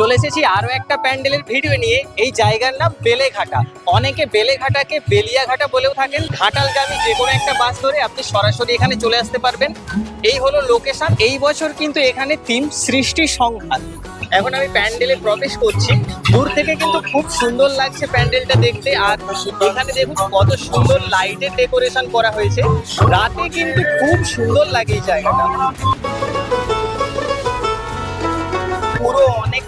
চলে এসেছি আরও একটা প্যান্ডেলের ভিডিও নিয়ে। এই জায়গার নাম বেলেঘাটা। অনেকে বেলেঘাটাকে বেলিয়াঘাটা বলেও থাকেন। ঘাটালগামী যে কোনো একটা বাস ধরে আপনি সরাসরি এখানে চলে আসতে পারবেন। এই হলো লোকেশন। এই বছর কিন্তু এখানে থিম সৃষ্টি সংঘাত এখন আমি প্যান্ডেলে প্রবেশ করছি। দূর থেকে কিন্তু খুব সুন্দর লাগছে প্যান্ডেলটা দেখতে। আর এখানে দেখুন কত সুন্দর লাইটের ডেকোরেশন করা হয়েছে। রাতে কিন্তু খুব সুন্দর লাগে এই জায়গাটা।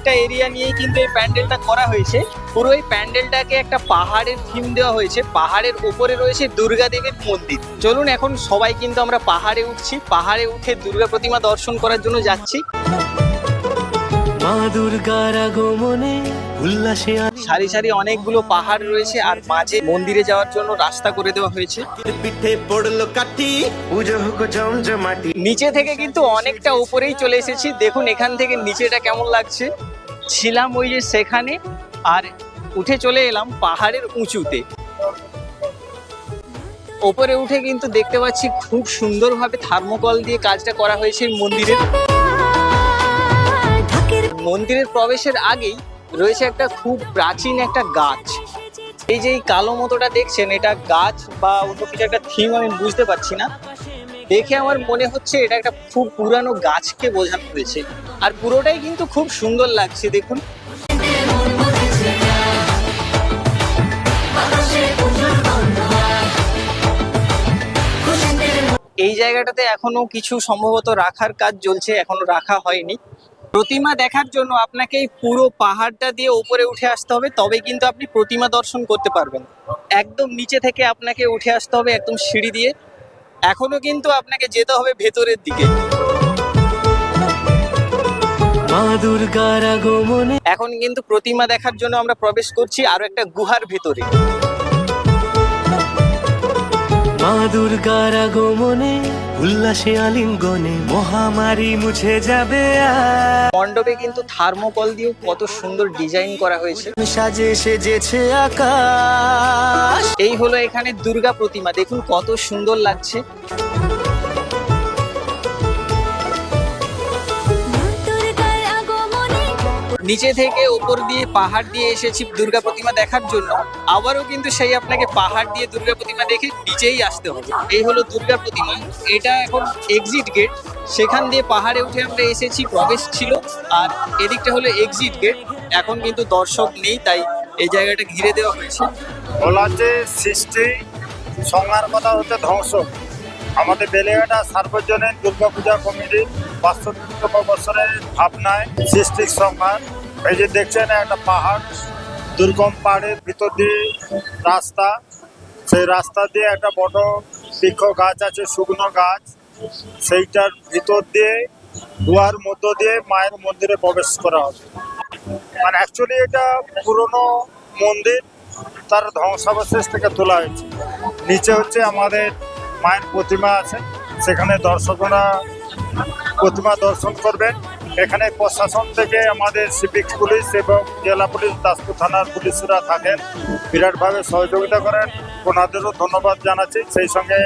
অনেকটা এরিয়া নিয়েই কিন্তু এই প্যান্ডেলটা করা হয়েছে। পুরো এই প্যান্ডেলটাকে একটা পাহাড়ের থিম দেওয়া হয়েছে। পাহাড়ের উপরে রয়েছে দুর্গা দেবীর মন্দির। চলুন এখন সবাই কিন্তু আমরা পাহাড়ে উঠছি। পাহাড়ে উঠে দুর্গা প্রতিমা দর্শন করার জন্য যাচ্ছি। মা দুর্গার আগমনে উল্লাসে সারি সারি অনেকগুলো পাহাড় রয়েছে আর মাঝে মন্দিরে যাওয়ার জন্য রাস্তা করে দেওয়া হয়েছে। পিঠে পড়ল কাটি পুজো হোক জমজমাটি। নিচে থেকে কিন্তু অনেকটা উপরেই চলে এসেছি। দেখুন এখান থেকে নিচেটা কেমন লাগছে। ছিলাম ওই যে সেখানে, আর উঠে চলে এলাম পাহাড়ের উঁচুতে। ওপরে উঠে কিন্তু দেখতে পাচ্ছি খুব সুন্দরভাবে থার্মোকল দিয়ে কাজটা করা হয়েছে মন্দিরের মন্দিরের প্রবেশের আগেই রয়েছে একটা খুব প্রাচীন একটা গাছ। এই যে এই কালো মতোটা দেখছেন, এটা গাছ বা অন্য কিছু একটা থিম আমি বুঝতে পারছি না। দেখে আমার মনে হচ্ছে এটা একটা খুব পুরানো গাছকে বোঝানো হয়েছে। আর পুরোটাই কিন্তু খুব সুন্দর লাগছে, দেখুন। এই জায়গাটাতে এখনও কিছু সম্ভবত রাখার কাজ চলছে, এখনও রাখা হয়নি। প্রতিমা দেখার জন্য আপনাকে পুরো পাহাড়টা দিয়ে উপরে উঠে আসতে হবে তবে কিন্তু আপনি প্রতিমা দর্শন করতে পারবেন। একদম নিচে থেকে আপনাকে উঠে আসতে হবে একদম সিঁড়ি দিয়ে। এখনও কিন্তু আপনাকে যেতে হবে ভেতরের দিকে। মা দুর্গার আগমনে। এখন কিন্তু প্রতিমা দেখার জন্য আমরা প্রবেশ করছি আরও একটা গুহার ভেতরে। মা দুর্গার আগমনে উল্লাসে আলিঙ্গনে মহামারী মুছে যাবে মণ্ডপে কিন্তু থার্মোকল দিয়েও কত সুন্দর ডিজাইন করা হয়েছে। সাজে সেজেছে আকাশ। এই হলো এখানে দুর্গা প্রতিমা। দেখুন কত সুন্দর লাগছে। নিচে থেকে ওপর দিয়ে পাহাড় দিয়ে এসেছি দুর্গা প্রতিমা দেখার জন্য। আবারও কিন্তু সেই আপনাকে পাহাড় দিয়ে দুর্গা প্রতিমা দেখে নিচেই আসতে হবে। এই হলো দুর্গা প্রতিমা। এটা এখন এক্সিট গেট সেখান দিয়ে পাহাড়ে উঠে আমরা এসেছি, প্রবেশ ছিল। আর এদিকটা হলো এক্সিট গেট এখন কিন্তু দর্শক নেই, তাই এই জায়গাটা ঘিরে দেওয়া হয়েছে। বলা হচ্ছে সৃষ্টি, সংহার কথা হচ্ছে ধ্বংস। আমাদের বেলেঘাটা সার্বজনীন দুর্গাপূজা কমিটির বাস্তবতম বছরের ভাবনায় সৃষ্টির সংহার এই যে দেখছেন, একটা পাহাড়, দুর্গম পাহাড়ের ভিতর দিয়ে রাস্তা। সেই রাস্তা দিয়ে একটা বড় বৃক্ষ গাছ আছে, শুকনো গাছ। সেইটার ভিতর দিয়ে, গুহার মধ্য দিয়ে মায়ের মন্দিরে প্রবেশ করা হবে। মানে অ্যাকচুয়ালি এটা পুরনো মন্দির, তার ধ্বংসাবশেষ থেকে তোলা হয়েছে। নিচে হচ্ছে আমাদের মায়ের প্রতিমা আছে, সেখানে দর্শকরা প্রতিমা দর্শন করবেন। এখানে প্রশাসন থেকে আমাদের সিভিক পুলিশ এবং জেলা পুলিশ, দাসপুর থানার পুলিশরা থাকেন। বিরাটভাবে সহযোগিতা করেন। ওনাদেরও ধন্যবাদ জানাচ্ছি। সেই সঙ্গে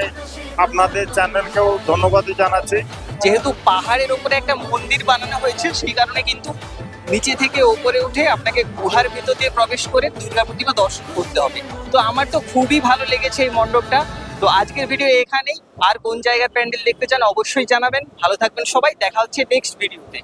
আপনাদের চ্যানেলকেও ধন্যবাদই জানাচ্ছি। যেহেতু পাহাড়ের উপরে একটা মন্দির বানানো হয়েছে, সেই কারণে কিন্তু নিচে থেকে ওপরে উঠে আপনাকে গুহার ভিতর দিয়ে প্রবেশ করে দুর্গা প্রতিমা দর্শন করতে হবে। তো আমার তো খুবই ভালো লেগেছে এই মণ্ডপটা। তো আজকের ভিডিও এখানেই। আর কোন জায়গার প্যান্ডেল দেখতে চান অবশ্যই জানাবেন। ভালো থাকবেন সবাই। দেখা হচ্ছে নেক্সট ভিডিওতে